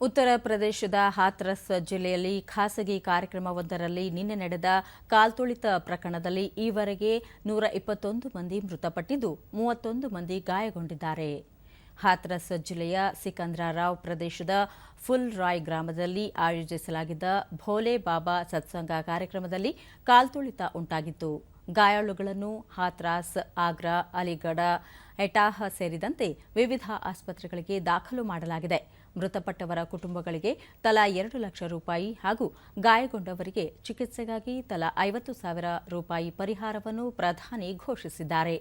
ಉತ್ತರ ಪ್ರದೇಶದ ಹಾಥ್ರಸ್ ಜಿಲ್ಲೆಯಲ್ಲಿ ಖಾಸಗಿ ಕಾರ್ಯಕ್ರಮವೊಂದರಲ್ಲಿ ನಿನ್ನೆ ನಡೆದ ಕಾಲ್ತುಳಿತ ಪ್ರಕರಣದಲ್ಲಿ ಈವರೆಗೆ ನೂರ ಇಪ್ಪತ್ತೊಂದು ಮಂದಿ ಮೃತಪಟ್ಟಿದ್ದು ಮೂವತ್ತೊಂದು ಮಂದಿ ಗಾಯಗೊಂಡಿದ್ದಾರೆ. ಹಾಥ್ರಸ್ ಜಿಲ್ಲೆಯ ಸಿಕಂದ್ರಾರಾವ್ ಪ್ರದೇಶದ ಫುಲ್ ರಾಯ್ ಗ್ರಾಮದಲ್ಲಿ ಆಯೋಜಿಸಲಾಗಿದ್ದ ಭೋಲೆ ಬಾಬಾ ಸತ್ಸಂಗ ಕಾರ್ಯಕ್ರಮದಲ್ಲಿ ಕಾಲ್ತುಳಿತ ಉಂಟಾಗಿತ್ತು. ಗಾಯಾಳುಗಳನ್ನು ಹಾತ್ರಾಸ್, ಆಗ್ರಾ, ಅಲಿಗಢ, ಎಟಾಹ ಸೇರಿದಂತೆ ವಿವಿಧ ಆಸ್ಪತ್ರೆಗಳಿಗೆ ದಾಖಲು ಮಾಡಲಾಗಿದೆ. ಮೃತಪಟ್ಟವರ ಕುಟುಂಬಗಳಿಗೆ ತಲಾ ಎರಡು ಲಕ್ಷ ರೂಪಾಯಿ ಹಾಗೂ ಗಾಯಗೊಂಡವರಿಗೆ ಚಿಕಿತ್ಸೆಗಾಗಿ ತಲಾ ಐವತ್ತು ಸಾವಿರ ರೂಪಾಯಿ ಪರಿಹಾರವನ್ನು ಪ್ರಧಾನಿ ಘೋಷಿಸಿದ್ದಾರೆ.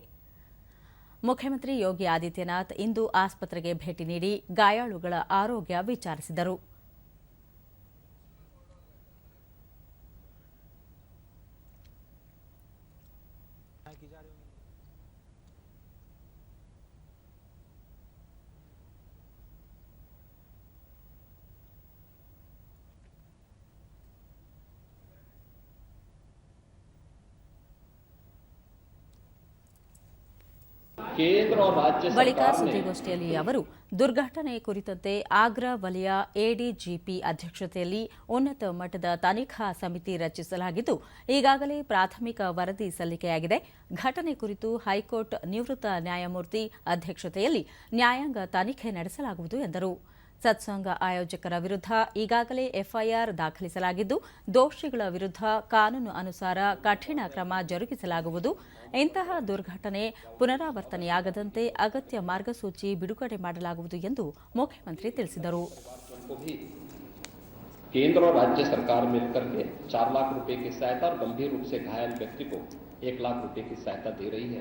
ಮುಖ್ಯಮಂತ್ರಿ ಯೋಗಿ ಆದಿತ್ಯನಾಥ್ ಇಂದು ಆಸ್ಪತ್ರೆಗೆ ಭೇಟಿ ನೀಡಿ ಗಾಯಾಳುಗಳ ಆರೋಗ್ಯ ವಿಚಾರಿಸಿದರು. केंद्र और राज्य ಬಳಿಕ ಸುದ್ದಿಗೋಷ್ಠಿಯಲ್ಲಿ ಅವರು ದುರ್ಘಟನೆ ಕುರಿತಂತೆ ಆಗ್ರಾ ವಲಯ ಎಡಿಜಿಪಿ ಅಧ್ಯಕ್ಷತೆಯಲ್ಲಿ ಉನ್ನತ ಮಟ್ಟದ ತನಿಖಾ ಸಮಿತಿ ರಚಿಸಲಾಗಿದ್ದು ಈಗಾಗಲೇ ಪ್ರಾಥಮಿಕ ವರದಿ ಸಲ್ಲಿಕೆಯಾಗಿದೆ. ಘಟನೆ ಕುರಿತು ಹೈಕೋರ್ಟ್ ನಿವೃತ್ತ ನ್ಯಾಯಮೂರ್ತಿ ಅಧ್ಯಕ್ಷತೆಯಲ್ಲಿ ನ್ಯಾಯಾಂಗ ತನಿಖೆ ನಡೆಸಲಾಗುವುದು ಎಂದರು. ಸತ್ಸಂಗ ಆಯೋಜಕರ ವಿರುದ್ಧ ಈಗಾಗಲೇ ಎಫ್ಐಆರ್ ದಾಖಲಿಸಲಾಗಿದ್ದು ದೋಷಿಗಳ ವಿರುದ್ಧ ಕಾನೂನು ಅನುಸಾರ ಕಠಿಣ ಕ್ರಮ ಜರುಗಿಸಲಾಗುವುದು ಇಂತಹ ದುರ್ಘಟನೆ ಪುನರಾವರ್ತನೆಯಾಗದಂತೆ ಅಗತ್ಯ ಮಾರ್ಗಸೂಚಿ ಬಿಡುಗಡೆ ಮಾಡಲಾಗುವುದು ಎಂದು ಮುಖ್ಯಮಂತ್ರಿ ತಿಳಿಸಿದರು को भी केंद्र और राज्य सरकार मिलकर के चार लाख रुपए की सहायता और गंभीर रूप से घायल व्यक्ति को एक लाख रुपए की सहायता दे रही है